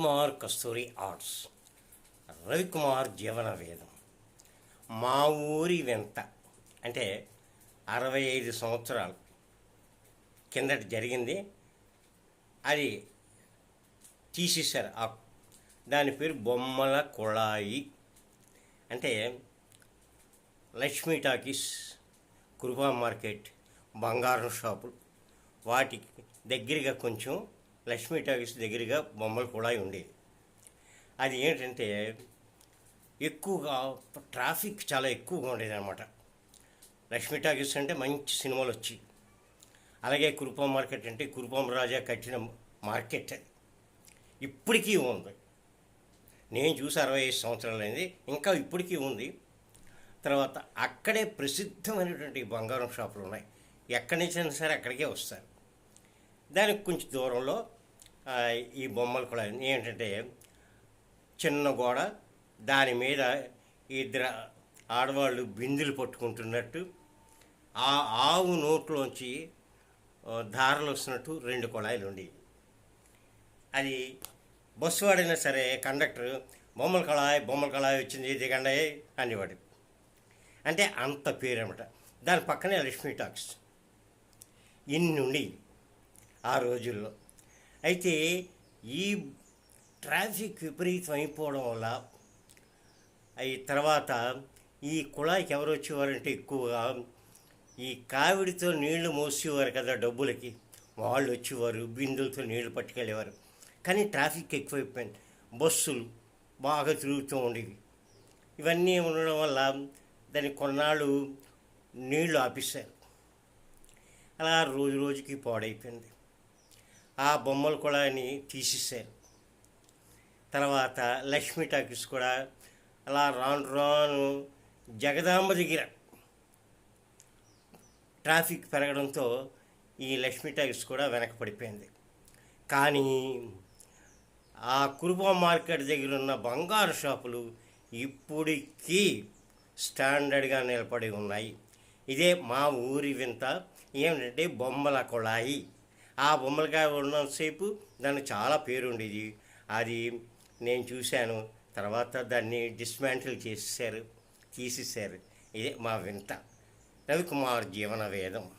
రవికుమార్ కస్తూరి arts. Ravikumar జీవన వేదం మా ఊరి వింత. అంటే అరవై ఐదు సంవత్సరాలు కిందట జరిగింది. అది తీసేశారు. ఆ దాని పేరు బొమ్మల కుళాయి. అంటే లక్ష్మీ టాకీస్ కృపా మార్కెట్ బంగారం షాపులు. వాటికి దగ్గరగా కొంచెం లక్ష్మీ టాకీస్ దగ్గరగా బొమ్మల కుళాయి ఉండేది అది ఏంటంటే ఎక్కువగా ట్రాఫిక్ చాలా ఎక్కువగా ఉండేది అనమాట లక్ష్మీ టాకీస్ అంటే మంచి సినిమాలు వచ్చి అలాగే కురుపాం మార్కెట్ అంటే కురుపాం రాజా కట్టిన మార్కెట్ అది. ఇప్పటికీ ఉంది. నేను చూసి అరవై ఐదు సంవత్సరాలు అయింది. ఇంకా ఇప్పటికీ ఉంది. తర్వాత అక్కడే ప్రసిద్ధమైనటువంటి బంగారం షాపులు ఉన్నాయి. ఎక్కడి నుంచి అయినా సరే అక్కడికే వస్తారు. దానికి కొంచెం దూరంలో ఈ బొమ్మలు కూడా ఏంటంటే చిన్న గోడ దాని మీద ఇద్దరు ఆడవాళ్ళు బిందులు పట్టుకుంటున్నట్టు ఆ ఆవు నోట్లోంచి ధారలు వస్తున్నట్టు రెండు కుళాయిలు ఉండేవి. అది బస్సు వాడైనా సరే కండక్టర్ బొమ్మల కళాయి బొమ్మల కళాయి వచ్చింది దిగండి అనేవాడు. అంటే అంత పేరు అనమాట దాని పక్కనే లక్ష్మీ టాక్స్. ఇన్ని ఉండేవి. ఆ రోజుల్లో. అయితే ఈ ట్రాఫిక్ విపరీతం అయిపోవడం వల్ల అయి తర్వాత ఈ కుళాయికి ఎవరు వచ్చేవారంటే ఎక్కువగా ఈ కావిడితో నీళ్ళు మోసేవారు కదా డబ్బులకి. వాళ్ళు వచ్చేవారు బిందులతో నీళ్ళు పట్టుకెళ్ళేవారు. కానీ ట్రాఫిక్ ఎక్కువైపోయింది. బస్సులు బాగా తిరుగుతూ ఉండేవి. ఇవన్నీ ఉండడం వల్ల దాన్ని కొన్నాళ్ళు నీళ్ళు ఆపిస్తారు అలా రోజు రోజుకి పాడైపోయింది. ఆ బొమ్మలు కూడా తీసేశారు. తర్వాత లక్ష్మీ టాకీస్ కూడా అలా రాను రాను జగదాంబ దగ్గర ట్రాఫిక్ పెరగడంతో ఈ లక్ష్మీ టాకీస్ కూడా వెనకపడిపోయింది కానీ ఆ కురుబా మార్కెట్ దగ్గర ఉన్న బంగారు షాపులు ఇప్పటికీ స్టాండర్డ్గా నిలబడి ఉన్నాయి. ఇదే మా ఊరి వింత. ఏమిటంటే బొమ్మల కుళాయి. ఆ బొమ్మలకాయ ఉన్నంతసేపు దానికి చాలా పేరు ఉండేది అది నేను చూశాను. తర్వాత దాన్ని డిస్మాంటిల్ చేసేసారు తీసేశారు. ఇదే మా వింత. రవికుమార్ జీవన వేదం.